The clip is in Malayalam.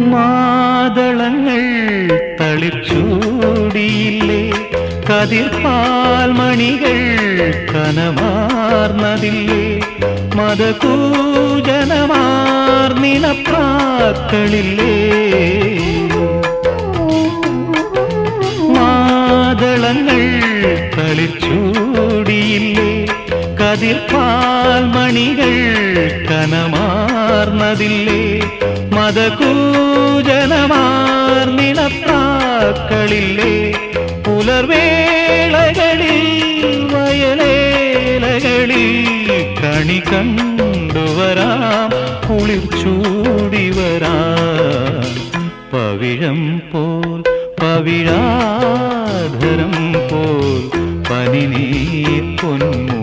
മാതളങ്ങൾ തളിച്ചൂടിയില്ലേ? കതിർപാൽ മണികൾ കനമാർന്നതില്ലേ? മതകൂജനമാർന്നിനപ്പാക്കളില്ലേ മാതളങ്ങൾ തളിച്ചൂടിയില്ലേ? കതിർപാൽ മണികൾ കനമാർന്നതില്ലേ? മതകൂജനമാർന്നിണത്താക്കളില്ലേ പുലർവേളകളിൽ വയലേലകളിൽ കണി കണ്ടുവരാം കുളിർച്ചൂടി ചൂടി വരാം. പവിഴം പോൽ പവിഴാധരം പോൽ പനിനീ പൊന്നു